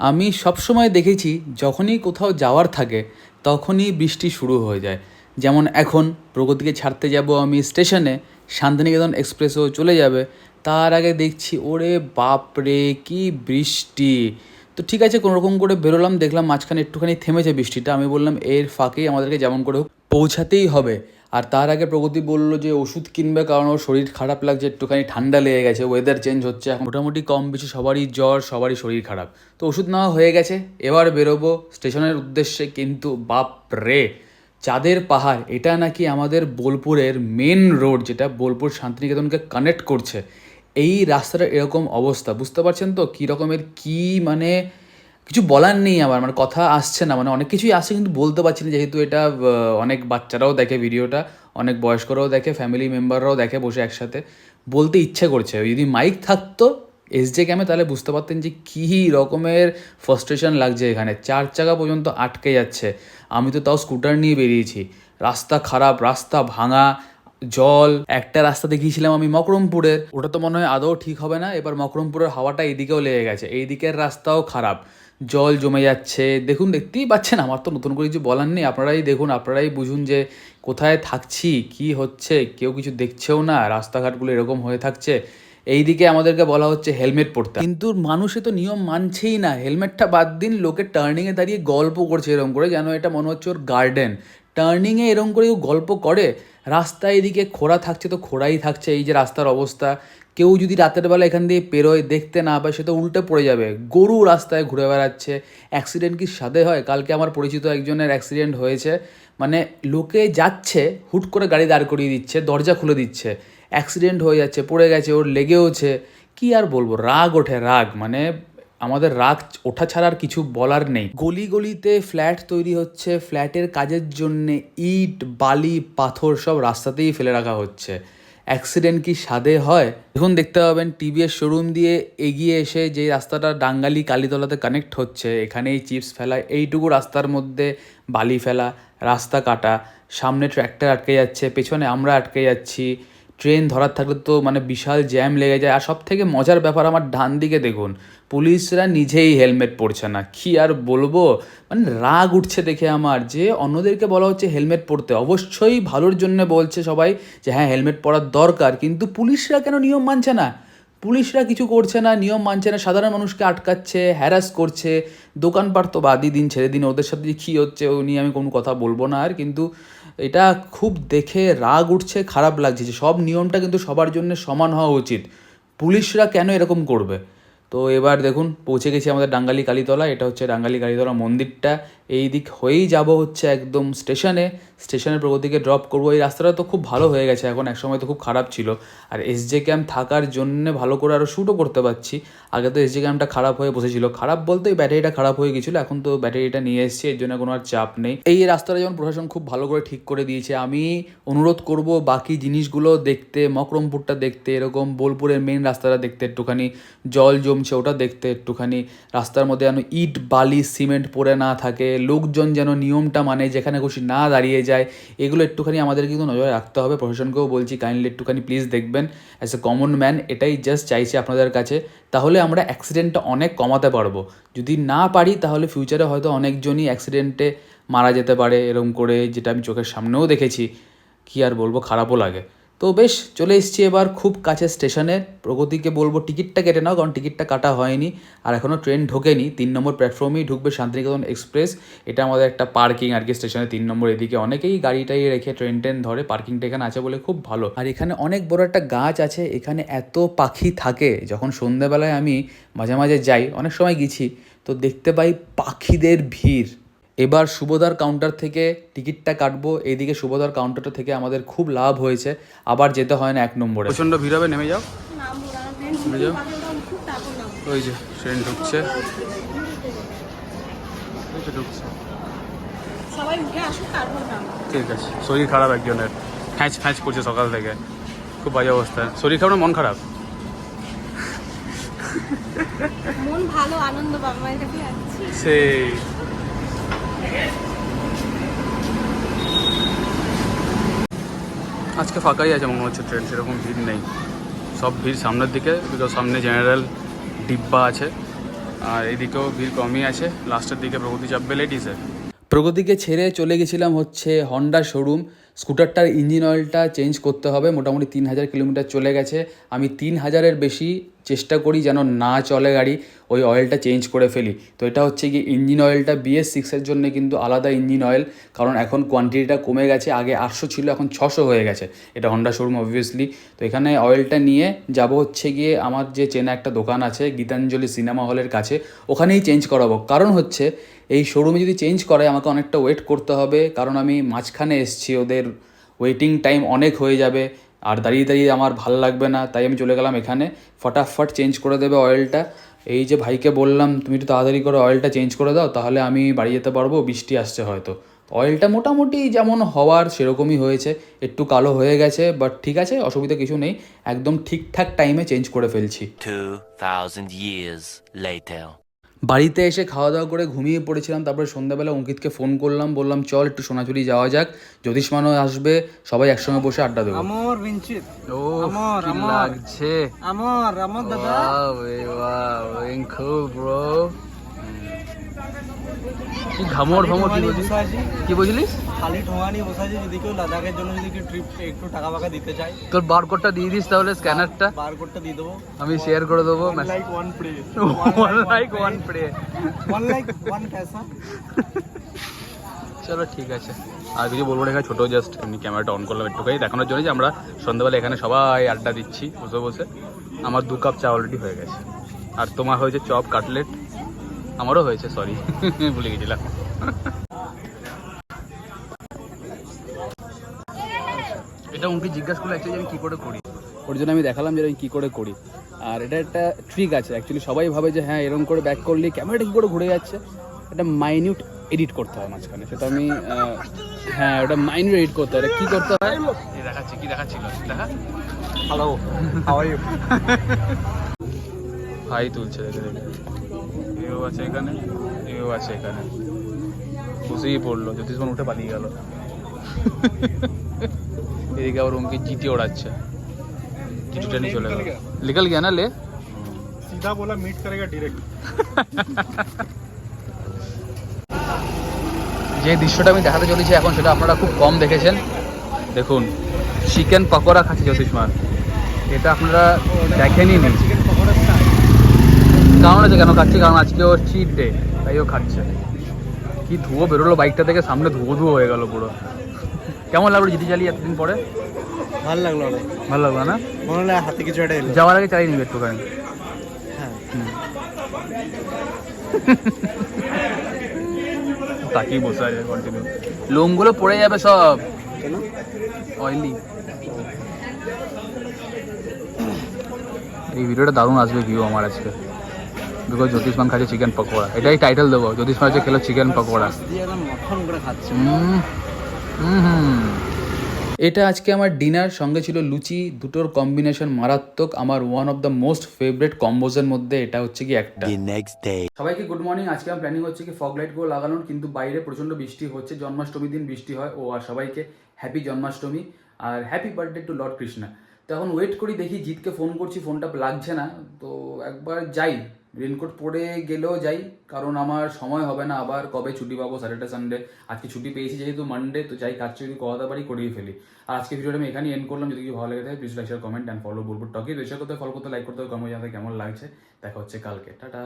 আমি সবসময় দেখেছি যখনই কোথাও যাওয়ার থাকে, তখনই বৃষ্টি শুরু হয়ে যায়। যেমন এখন প্রগতিকে ছাড়তে যাব আমি স্টেশনে, শান্তিনিকেতন এক্সপ্রেসও চলে যাবে। তার আগে দেখছি, ওরে বাপরে, কি বৃষ্টি। তো ঠিক আছে কোনো রকম করে বেরোলাম, দেখলাম মাঝখানে একটুখানি থেমেছে বৃষ্টিটা। আমি বললাম, এর ফাঁকেই আমাদেরকে যেমন করে হোক পৌঁছাতেই হবে। আর তার আগে প্রগতি বলল যে ওষুধ কিনবে কারণ ওর শরীর খারাপ লাগছে, একটুখানি ঠান্ডা লেগে গেছে ওয়েদার চেঞ্জ হচ্ছে এখন। মোটামুটি কম বেশি সবারই জ্বর, সবারই শরীর খারাপ। তো ওষুধ নেওয়া হয়ে গেছে, এবার বেরোবো স্টেশনের উদ্দেশ্যে কিন্তু বাপ রে। চাঁদের পাহাড়, এটা নাকি আমাদের বোলপুরের মেন রোড যেটা বোলপুর শান্তিনিকেতনকে কানেক্ট করছে। এই রাস্তাটা এরকম অবস্থা, বুঝতে পারছেন তো কী রকমের কী মানে কিছু বলার নেই আমার মানে কথা আসছে না মানে অনেক কিছুই আসছে কিন্তু বলতে পারছি না, যেহেতু এটা অনেক বাচ্চারাও দেখে ভিডিওটা, অনেক বয়স্করাও দেখে ফ্যামিলি মেম্বাররাও দেখে বসে একসাথে। বলতে ইচ্ছে করছে, যদি মাইক থাকতো এস জে ক্যামে তাহলে বুঝতে পারতেন যে কী রকমের ফ্রাস্ট্রেশন লাগছে এখানে। চার চাকা পর্যন্ত আটকে যাচ্ছে। আমি তো তাও স্কুটার নিয়ে বেরিয়েছি। রাস্তা খারাপ, রাস্তা ভাঙা জল, একটা রাস্তা দেখিয়েছিলাম আমি মকরমপুরের। ওটা তো মনে হয় আদৌ ঠিক হবে না, এবার মকরমপুরের হাওয়াটা এইদিকেও লেগে গেছে। এই দিকের রাস্তাও খারাপ। জল জমে যাচ্ছে। দেখুন, দেখতেই পাচ্ছেন, আমার তো নতুন করে কিছু বলার নেই। আপনারাই দেখুন, আপনারাই বুঝুন যে কোথায় থাকছি, কি হচ্ছে, কেউ কিছু দেখছেও না, রাস্তাঘাটগুলো এরকম হয়ে থাকছে। এইদিকে আমাদেরকে বলা হচ্ছে হেলমেট পরতে কিন্তু মানুষে তো নিয়ম মানছেই না। হেলমেটটা বাদ দিন, লোকে টার্নিংয়ে দাঁড়িয়ে গল্প করছে এরকম করে, যেন এটা মনে হচ্ছে ওর গার্ডেন টার্নিংয়ে এরকম করে কেউ গল্প করে রাস্তা এদিকে খোঁড়া থাকছে তো খোঁড়াই থাকছে, এই যে রাস্তার অবস্থা। কেউ যদি রাতের বেলা এখান দিয়ে পেরোয় দেখতে না পায়, সে তো উল্টে পড়ে যাবে। গরু রাস্তায় ঘুরে বেড়াচ্ছে। অ্যাক্সিডেন্ট কি সাদে হয়? কালকে আমার পরিচিত একজনের অ্যাক্সিডেন্ট হয়েছে। মানে লোকে যাচ্ছে, হুট করে গাড়ি দাঁড় করিয়ে দিচ্ছে, দরজা খুলে দিচ্ছে। অ্যাক্সিডেন্ট হয়ে যাচ্ছে, পড়ে গেছে, ওর লেগেওছে। কি আর বলব? রাগ ওঠে, রাগ। মানে আমাদের রাগ ওঠা ছাড়া আর কিছু বলার নেই। গলি গলিতে ফ্ল্যাট তৈরি হচ্ছে, ফ্ল্যাটের কাজের জন্যে ইট, বালি, পাথর সব রাস্তাতেই ফেলে রাখা হচ্ছে। অ্যাক্সিডেন্ট কি সাদে হয়? এখন দেখতে পাবেন, টিভিএস শোরুম দিয়ে এগিয়ে এসে যে রাস্তাটা ডাঙ্গালি কালীতলাতে কানেক্ট হচ্ছে, এখানেই চিপস ফেলা, এইটুকু রাস্তার মধ্যে বালি ফেলা, রাস্তা কাটা, সামনে ট্র্যাক্টর আটকে যাচ্ছে, পেছনে আমরা আটকে যাচ্ছি। ট্রেন ধরার থাকলে তো মানে বিশাল জ্যাম লেগে যায়। আর সব থেকে মজার ব্যাপার আমার ডান দিকে দেখুন, পুলিশরা নিজেই হেলমেট পরছে না। কি আর বলব? মানে রাগ উঠছে দেখে আমার যে অন্যদেরকে বলা হচ্ছে হেলমেট পরতে। অবশ্যই ভালোর জন্য বলছে সবাই যে হ্যাঁ হেলমেট পরার দরকার। কিন্তু পুলিশরা কেন নিয়ম মানছে না? পুলিশরা কিছু করছে না, নিয়ম মানছে না, সাধারণ মানুষকে আটকাচ্ছে হ্যারাস করছে, দোকানপাট তো বাদই দিন, ছেড়ে দিন, ওদের সাথে কী হচ্ছে, ও নিয়ে আমি কোনো কথা বলব না আর, কিন্তু এটা খুব দেখে রাগ উঠছে, খারাপ লাগছে যে সব নিয়মটা কিন্তু সবার জন্য সমান হওয়া উচিত। পুলিশরা কেন এরকম করবে? তো এবার দেখুন, পৌঁছে গেছি আমাদের ডাঙ্গালি কালীতলা এটা হচ্ছে ডাঙ্গালি কালীতলা মন্দিরটা। এই দিক হয়েই যাব হচ্ছে একদম স্টেশনে। স্টেশনের প্রগতিকে ড্রপ করব। এই রাস্তাটা তো খুব ভালো হয়ে গেছে। এখন একসময় তো খুব খারাপ ছিল। আর এস জে ক্যাম্প থাকার জন্য ভালো করে আরও শ্যুটও করতে পারছি। আগে তো এস জে ক্যাম্পটা খারাপ হয়ে বসেছিল। খারাপ বলতে এই ব্যাটারিটা খারাপ হয়ে গেছিল। এখন তো ব্যাটারিটা নিয়ে এসেছি। এর জন্য কোনো আর চাপ নেই। এই রাস্তাটা যেমন প্রশাসন খুব ভালো করে ঠিক করে দিয়েছে, আমি অনুরোধ করব বাকি জিনিসগুলো দেখতে, মকরমপুরটা দেখতে, এরকম বোলপুরের মেন রাস্তাটা দেখতে একটুখানি, জল জমছে ওটা দেখতে একটুখানি। রাস্তার মধ্যে যেন ইট, বালি সিমেন্ট পড়ে না থাকে লোকজন যেন নিয়মটা মানে যেখানে খুশি না দাঁড়িয়ে যায়, এগুলো একটুখানি আমাদের কিন্তু নজরে রাখতে হবে। প্রশাসনকেও বলছি কাইন্ডলি একটুখানি প্লিজ দেখবেন। অ্যাজ এ কমন ম্যান এটাই জাস্ট চাইছি আপনাদের কাছে। তাহলে আমরা অ্যাক্সিডেন্টটা অনেক কমাতে পারব। যদি না পারি, তাহলে ফিউচারে হয়তো অনেকজনই অ্যাক্সিডেন্টে মারা যেতে পারে, এরকম করে যেটা আমি চোখের সামনেও দেখেছি। কি আর বলব, খারাপও লাগে। তো বেশ, চলে এসছি এবার খুব কাছে স্টেশনে। প্রগতিকে বলব টিকিটটা কেটে নাও, কারণ টিকিটটা কাটা হয়নি। আর এখনও ট্রেন ঢোকেনি। তিন নম্বর প্ল্যাটফর্মেই ঢুকবে শান্তিনিকেতন এক্সপ্রেস। এটা আমাদের একটা পার্কিং আর কি স্টেশনে তিন নম্বর এদিকে। অনেকেই গাড়িটাই রেখে ট্রেন ট্রেন ধরে পার্কিংটা এখানে আছে বলে খুব ভালো। আর এখানে অনেক বড় একটা গাছ আছে। এখানে এত পাখি থাকে, যখন সন্ধ্যেবেলায় আমি মাঝে মাঝে যাই, অনেক সময় গেছি, তো দেখতে পাই পাখিদের ভিড়। এবার সুবোধার কাউন্টার থেকে টিকিটটা কাটবো। এইদিকে সুবোধার কাউন্টারটা থেকে আমাদের খুব লাভ হয়েছে। আবার যেতে হয় না এক নম্বরে। প্রচণ্ড ভিড় হবে নেমে যাও। নেমে। ওই যে ট্রেন ঢুকছে। ঠিক আছে শরীর খারাপ একজনের। ফ্যাঁচ ফ্যাঁচ করছে সকাল থেকে। খুব বাজে অবস্থা। শরীর খারাপ না মন খারাপ? মন ভালো আনন্দ বাবা মায়ের কাছে সেই। আজকে ফাঁকাই আছে মনে হচ্ছে ট্রেন, সেরকম ভিড় নেই। সব ভিড় সামনের দিকে বিকজ সামনে জেনারেল ডিব্বা আছে, আর এদিকেও ভিড় কমই আছে। লাস্টের দিকে প্রগতি চাপবে লেডিসে প্রগতিকে ছেড়ে চলে গেছিলাম হচ্ছে হন্ডা শোরুম স্কুটারটার ইঞ্জিন অয়েলটা চেঞ্জ করতে হবে, মোটামুটি তিন হাজার কিলোমিটার চলে গেছে। আমি তিন হাজারের বেশি চেষ্টা করি যেন না চলে গাড়ি, ওই অয়েলটা চেঞ্জ করে ফেলি। তো এটা হচ্ছে কি ইঞ্জিন অয়েলটা বিএস সিক্সের জন্য কিন্তু আলাদা ইঞ্জিন অয়েল, কারণ এখন কোয়ান্টিটিটা কমে গেছে, আগে আটশো ছিল, এখন ছশো হয়ে গেছে। এটা হন্ডা শোরুম অবভিয়াসলি তো এখানে অয়েলটা নিয়ে যাব হচ্ছে গিয়ে আমার যে চেনা একটা দোকান আছে, গীতাঞ্জলি সিনেমা হলের কাছে, ওখানেই চেঞ্জ করাবো। কারণ হচ্ছে, এই শোরুমে যদি চেঞ্জ করে আমাকে অনেকটা ওয়েট করতে হবে। কারণ আমি মাঝখানে এসছি, ওদের ওয়েটিং টাইম অনেক হয়ে যাবে। আর দাঁড়িয়ে দাঁড়িয়ে আমার ভালো লাগবে না তাই আমি চলে গেলাম এখানে। ফটাফট চেঞ্জ করে দেবে অয়েলটা এই যে ভাইকে বললাম তুমি একটু তাড়াতাড়ি করে অয়েলটা চেঞ্জ করে দাও তাহলে আমি বাড়ি যেতে পারব বৃষ্টি আসছে হয়তো। অয়েলটা মোটামুটি যেমন হওয়ার সেরকমই হয়েছে একটু কালো হয়ে গেছে বাট ঠিক আছে অসুবিধা কিছু নেই। একদম ঠিকঠাক টাইমে চেঞ্জ করে ফেলছি। 2,000 years later. বাড়িতে এসে খাওয়া দাওয়া করে ঘুমিয়ে পড়েছিলাম তারপরে সন্ধ্যাবেলা অঙ্কিতকে ফোন করলাম বললাম চল একটু সোনাচুরি যাওয়া যাক জ্যোতিষমানও আসবে সবাই একসঙ্গে বসে আড্ডা দেবো আমার বিনচিত ও আমার, আমার। লাগছে আমার আমার দাদা bro. কি ঘামর ঘামর কি বলছিস? কি বলছিলিস খালি ঠোঙানি বসে আছি যদি কেউ লাদাখের জন্য যদি কেউ ট্রিপ একটু টাকা ফাকা দিতে চায়। তোর বারকোডটা দিয়ে দিস তাহলে স্ক্যানারটা বার কোডটা দিয়ে দেবো। আমি শেয়ার করে দেবো like one pray one like one pray one like one পয়সা চলো ঠিক আছে। আর কিছু বলব না এখানে ছোটো জাস্ট এমনি ক্যামেরাটা অন করলাম একটুখানি। দেখানোর জন্য যে আমরা সন্ধ্যাবেলা এখানে সবাই আড্ডা দিচ্ছি বসে বসে। আমার দু কাপ চা অলরেডি হয়ে গেছে। আর তোমার হয়েছে চপ কাটলেট আমারও হয়েছে সরি ভুলে গেছিলাম। এটা উনকে জিজ্ঞাসা করলে অ্যাকচুয়ালি আমি কী করে করি? ওর জন্য আমি দেখালাম যে আমি কী করে করি। আর এটা একটা ট্রিক আছে অ্যাকচুয়ালি সবাই ভাবে যে হ্যাঁ এরকম করে ব্যাক করলে ক্যামেরাটা কী করে ঘুরে যাচ্ছে? এটা মাইনিউট এডিট করতে হয় মাঝখানে। সেটা আমি হ্যাঁ ওটা মাইনিউট এডিট করতে হয়। কী করতে হয়? এই দেখাচ্ছি কী দেখাচ্ছিল? দেখা। হ্যালো ভাই তুলছে দেখে দেখে এও আছে এখানে এও আছে এখানে বসেই পড়লো জ্যোতিষমান উঠে পালিয়ে গেল এদিকে আবার ওমকে জিটি ওড়াচ্ছে জিটিটা নিয়ে চলে গেল নিকল গিয়া না লে सीधा बोला मीट करेगा डायरेक्ट যে দৃশ্যটা আমি দেখাতে চলেছি এখন সেটা আপনারা খুব কম দেখেছেন দেখুন চিকেন পকোড়া খাচ্ছে জ্যোতিষমান এটা আপনারা দেখেনই নি चिकन पकौड़ा কারণ আছে কেন? খাচ্ছি কারণ আজকে ওর চিট ডে তাই ও খাচ্ছে। কি ধুয়ো বেরোলো বাইকটা থেকে সামনে ধুয়ো ধুয়ো হয়ে গেল পুরো। কেমন লাগল জিটি চালিয়ে এতদিন পরে? ভালো লাগল অনেক। ভালো লাগল না? মনে হলো হাতে কিছু একটা এলো। যাওয়ার আগে চালিয়ে নিবে একটুখানি। হ্যাঁ। তাকিয়ে বসে আছে কন্টিনিউ লোমগুলো পড়ে যাবে সব। কেন? অয়েলি এই ভিডিওটা দারুণ আসবে ভিউ আমার আজকে। বিকজ জ্যোতিষমান খাচ্ছে চিকেন পকোড়া। এটাই টাইটেল দেবো জ্যোতিষমান হচ্ছে খেলো চিকেন পকোড়া। খাচ্ছে এটা আজকে আমার ডিনার সঙ্গে ছিল লুচি দুটোর কম্বিনেশন মারাত্মক আমার one of the most favourite কম্বোজের মধ্যে এটা হচ্ছে কি একটা। সবাইকে গুড মর্নিং আজকে আমার প্ল্যানিং হচ্ছে কি ফগ লাইটগুলো লাগানোর কিন্তু বাইরে প্রচণ্ড বৃষ্টি হচ্ছে জন্মাষ্টমীর দিন বৃষ্টি হয় ও আর সবাইকে happy Janmashtami R happy birthday to Lord Krishna তো এখন ওয়েট করি, দেখি জিতকে ফোন করছি ফোনটা লাগছে না। তো একবার যাই রেনকোট পরে গেলেও যাই, কারণ আমার সময় হবে না। আবার কবে ছুটি পাবো? স্যাটারডে সানডে আজকে ছুটি পেয়েছি যেহেতু মানডে তো যাই, কাজ যদি করাতে পারি করিয়ে ফেলি। আর আজকে ভিডিওটা আমি এখানেই এন্ড করলাম। যদি কিছু ভালো লেগে থাকে please like share comment and follow বলব। টকি রেশার করতে ফলো করতে লাইক করতে কমে যাতে কেমন লাগছে? দেখা হচ্ছে কালকে। টাটা।